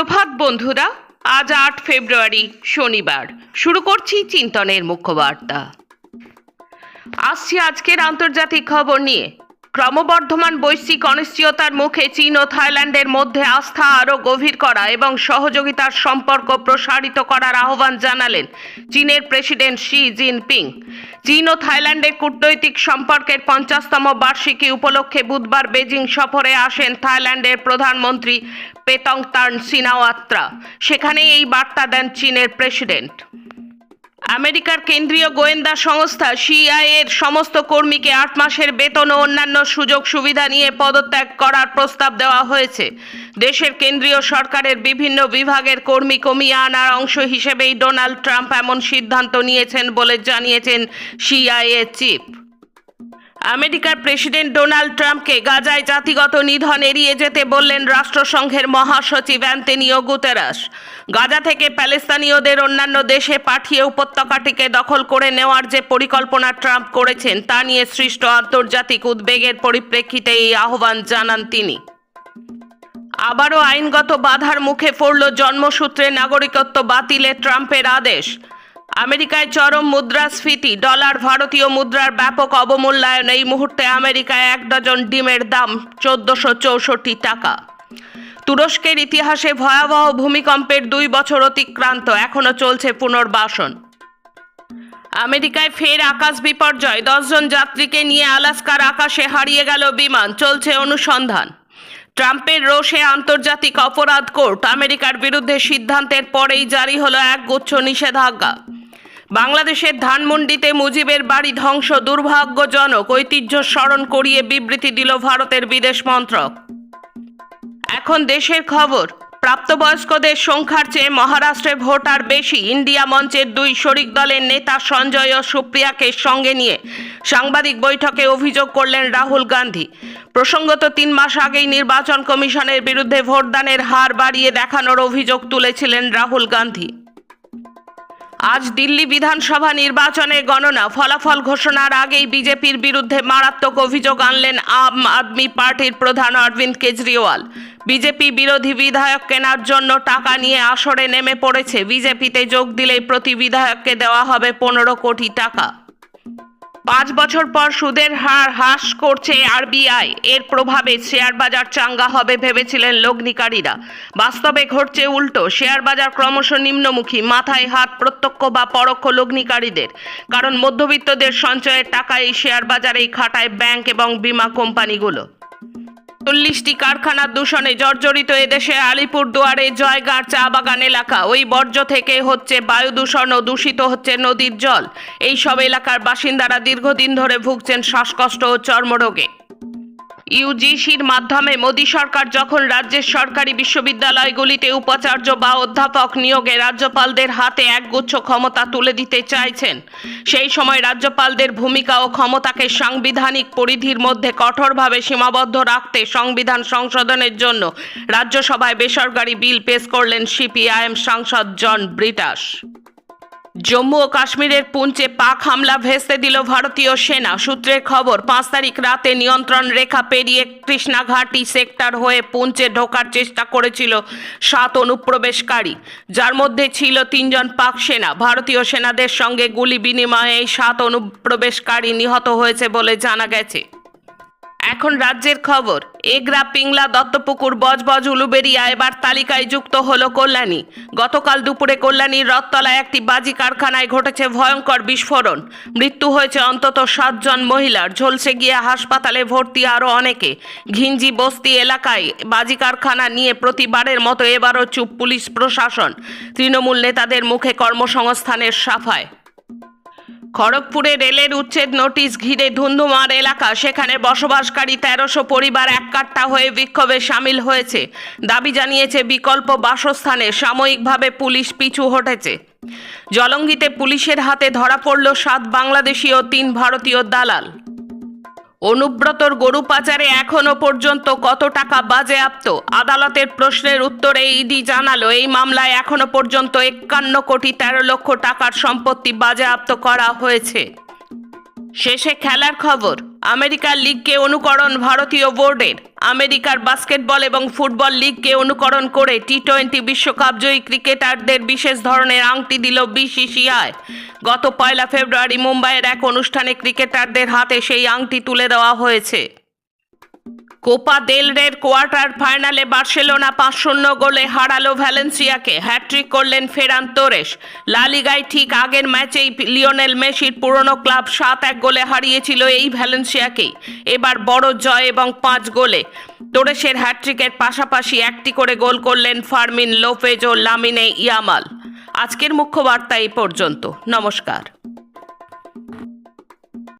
সুপ্রভাত বন্ধুরা, আজ আট ফেব্রুয়ারি, শনিবার। শুরু করছি চিন্তনের মুখ্যবার্তা। আসছি আজকের আন্তর্জাতিক খবর নিয়ে। ক্রমবর্ধমান বৈশ্বিক অনিশ্চয়তার মুখে চীন ও থাইল্যান্ডের মধ্যে আস্থা আরও গভীর করা এবং সহযোগিতার সম্পর্ক প্রসারিত করার আহ্বান জানালেন চীনের প্রেসিডেন্ট শি জিনপিং। চীন ও থাইল্যান্ডের কূটনৈতিক সম্পর্কের পঞ্চাশতম বার্ষিকী উপলক্ষে বুধবার বেজিং সফরে আসেন থাইল্যান্ডের প্রধানমন্ত্রী পেতং তার্ন সিনাওয়াত্রা। সেখানে এই বার্তা দেন চীনের প্রেসিডেন্ট। আমেরিকার কেন্দ্রীয় গোয়েন্দা সংস্থা সিআইএর এর সমস্ত কর্মীকে আট মাসের বেতন ও অন্যান্য সুযোগ সুবিধা নিয়ে পদত্যাগ করার প্রস্তাব দেওয়া হয়েছে। দেশের কেন্দ্রীয় সরকারের বিভিন্ন বিভাগের কর্মী কমিয়ে আনার অংশ হিসেবেই ডোনাল্ড ট্রাম্প এমন সিদ্ধান্ত নিয়েছেন বলে জানিয়েছেন সিআইএ চিফ। আমেরিকার প্রেসিডেন্ট ডোনাল্ড ট্রাম্পকে গাজায় জাতিগত নিধন এড়িয়ে যেতে বললেন রাষ্ট্রসংঘের মহাসচিব অ্যান্টনিও গুতেরাস। গাজা থেকে প্যালেস্তানীয়দের অন্যান্য দেশে পাঠিয়ে উপত্যকাটিকে দখল করে নেওয়ার যে পরিকল্পনা ট্রাম্প করেছেন, তা নিয়ে সৃষ্ট আন্তর্জাতিক উদ্বেগের পরিপ্রেক্ষিতে এই আহ্বান জানান তিনি। আবারও আইনগত বাধার মুখে পড়ল জন্মসূত্রে নাগরিকত্ব বাতিলে ট্রাম্পের আদেশ। আমেরিকায় চরম মুদ্রাস্ফীতি, ডলার ভারতীয় মুদ্রার ব্যাপক অবমূল্যায়ন, এই মুহূর্তে আমেরিকায় এক ডজন ডিমের দাম চোদ্দশো চৌষট্টি টাকা। তুরস্কের ইতিহাসে ভয়াবহ ভূমিকম্পের দুই বছর অতিক্রান্ত, এখনও চলছে পুনর্বাসন। আমেরিকায় ফের আকাশ বিপর্যয়, দশজন যাত্রীকে নিয়ে আলাস্কার আকাশে হারিয়ে গেল বিমান, চলছে অনুসন্ধান। ট্রাম্পের রোষে আন্তর্জাতিক অপরাধ কোর্ট, আমেরিকার বিরুদ্ধে সিদ্ধান্তের পরেই জারি হলো এক গুচ্ছ নিষেধাজ্ঞা। বাংলাদেশের ধানমন্ডিতে মুজিবের বাড়ি ধ্বংস, দুর্ভাগ্যজনক ঐতিহ্য স্মরণ করিয়ে বিবৃতি দিল ভারতের বিদেশ মন্ত্রক। এখন দেশের খবর, প্রাপ্তবয়স্কদের সংখ্যার চেয়ে মহারাষ্ট্রে ভোটার বেশি, ইন্ডিয়া মঞ্চের দুই শরিক দলের নেতা সঞ্জয় ও সুপ্রিয়াকে সঙ্গে নিয়ে সাংবাদিক বৈঠকে অভিযোগ করলেন রাহুল গান্ধী। প্রসঙ্গত তিন মাস আগেই নির্বাচন কমিশনের বিরুদ্ধে ভোটদানের হার বাড়িয়ে দেখানোর অভিযোগ তুলেছিলেন রাহুল গান্ধী। আজ দিল্লি বিধানসভা নির্বাচনে গণনা, ফলাফল ঘোষণার আগেই বিজেপির বিরুদ্ধে মারাত্মক অভিযোগ আনলেন আম আদমি পার্টির প্রধান অরবিন্দ কেজরিওয়াল। বিজেপি বিরোধী বিধায়ক কেনার জন্য টাকা নিয়ে আসরে নেমে পড়েছে। বিজেপিতে যোগ দিলেই প্রতি বিধায়ককে দেওয়া হবে পনেরো কোটি টাকা। পাঁচ বছর পর সুদের হার হ্রাস করছে আরবিআই। এর প্রভাবে শেয়ার বাজার চাঙ্গা হবে ভেবেছিলেন লগ্নিকারীরা। বাস্তবে ঘটছে উল্টো, শেয়ার বাজার ক্রমশ নিম্নমুখী, মাথায় হাত প্রত্যক্ষ বা পরোক্ষ লগ্নিকারীদের। কারণ মধ্যবিত্তদের সঞ্চয়ের টাকা এই শেয়ার বাজারেই খাটায় ব্যাংক এবং বিমা কোম্পানিগুলো। চল্লিশটি কারখানা দূষণে জর্জরিত এদেশে আলিপুর দুয়ারে জয়গাঁর চা বাগান এলাকা। ওই বর্জ্য থেকে হচ্ছে বায়ু দূষণ ও দূষিত হচ্ছে নদীর জল। এই সব এলাকার বাসিন্দারা দীর্ঘদিন ধরে ভুগছেন শ্বাসকষ্ট ও চর্মরোগে। ইউজিসির মাধ্যমে মোদী সরকার যখন রাজ্যের সরকারি বিশ্ববিদ্যালয়গুলিতে উপাচার্য বা অধ্যাপক নিয়োগে রাজ্যপালদের হাতে একগুচ্ছ ক্ষমতা তুলে দিতে চাইছেন, সেই সময় রাজ্যপালদের ভূমিকা ও ক্ষমতাকে সাংবিধানিক পরিধির মধ্যে কঠোরভাবে সীমাবদ্ধ রাখতে সংবিধান সংশোধনের জন্য রাজ্যসভায় বেসরকারি বিল পেশ করলেন সিপিআইএম সাংসদ জন ব্রিটাস। জম্মু ও কাশ্মীরের পুঞ্চে পাক হামলা ভেস্তে দিল ভারতীয় সেনা। সূত্রের খবর, পাঁচ তারিখ রাতে নিয়ন্ত্রণ রেখা পেরিয়ে কৃষ্ণাঘাটি সেক্টর হয়ে পুঞ্চে ঢোকার চেষ্টা করেছিল সাত অনুপ্রবেশকারী। যার মধ্যে ছিল তিনজন পাক সেনা। ভারতীয় সেনাদের সঙ্গে গুলি বিনিময়ে এই সাত অনুপ্রবেশকারী নিহত হয়েছে বলে জানা গেছে। এখন রাজ্যের খবর। এগরা, পিংলা, দত্তপুকুর, বজবজ উলুবেরিয়া এবার তালিকায় যুক্ত হলো কল্যাণী। গতকাল দুপুরে কল্যাণীর রথতলায় একটি বাজি কারখানায় ঘটেছে ভয়ঙ্কর বিস্ফোরণ। মৃত্যু হয়েছে অন্তত সাতজন মহিলার। ঝলসে গিয়ে হাসপাতালে ভর্তি আরও অনেকে। ঘিঞ্জি, বস্তি এলাকায় বাজি কারখানা নিয়ে প্রতিবারের মতো এবারও চুপ পুলিশ প্রশাসন। তৃণমূল নেতাদের মুখে কর্মসংস্থানের সাফায়। খড়গপুরে রেলের উচ্ছেদ নোটিশ ঘিরে ধুন্ধুমার এলাকা। সেখানে বসবাসকারী তেরোশো পরিবার এককাট্টা হয়ে বিক্ষোভে সামিল হয়েছে। দাবি জানিয়েছে, বিকল্প বাসস্থানে সাময়িকভাবে পুলিশ পিছু হটেছে। জলঙ্গিতে পুলিশের হাতে ধরা পড়ল সাত বাংলাদেশি ও তিন ভারতীয় দালাল। অনুব্রতর গরু পাচারে এখনও পর্যন্ত কত টাকা বাজেয়াপ্ত? আদালতের প্রশ্নের উত্তরে ইডি জানালো, এই মামলায় এখনও পর্যন্ত একান্ন কোটি তেরো লক্ষ টাকার সম্পত্তি বাজেয়াপ্ত করা হয়েছে। শেষে খেলার খবর। আমেরিকার লিগকে অনুকরণ ভারতীয় বোর্ডের। আমেরিকার বাস্কেটবল এবং ফুটবল লিগকে অনুকরণ করে টি টোয়েন্টি বিশ্বকাপ জয়ী ক্রিকেটারদের বিশেষ ধরনের আংটি দিল বিসিসিআই। গত পয়লা ফেব্রুয়ারি মুম্বাইয়ের এক অনুষ্ঠানে ক্রিকেটারদের হাতে সেই আংটি তুলে দেওয়া হয়েছে। কোপা দেল রের কোয়ার্টার ফাইনালে বার্সেলোনা পাঁচ শূন্য গোলে হারালো ভ্যালেন্সিয়াকে। হ্যাট্রিক করলেন ফেরান তোরেশ লালিগায় ঠিক আগের ম্যাচেই লিওনেল মেসির পুরনো ক্লাব সাত এক গোলে হারিয়েছিল এই ভ্যালেন্সিয়াকেই। এবার বড় জয় এবং পাঁচ গোলে। তোরেশের হ্যাট্রিকের পাশাপাশি একটি করে গোল করলেন ফার্মিন লোপেজ ও লামিনে ইয়ামাল। আজকের মুখ্য বার্তা এই পর্যন্ত। নমস্কার।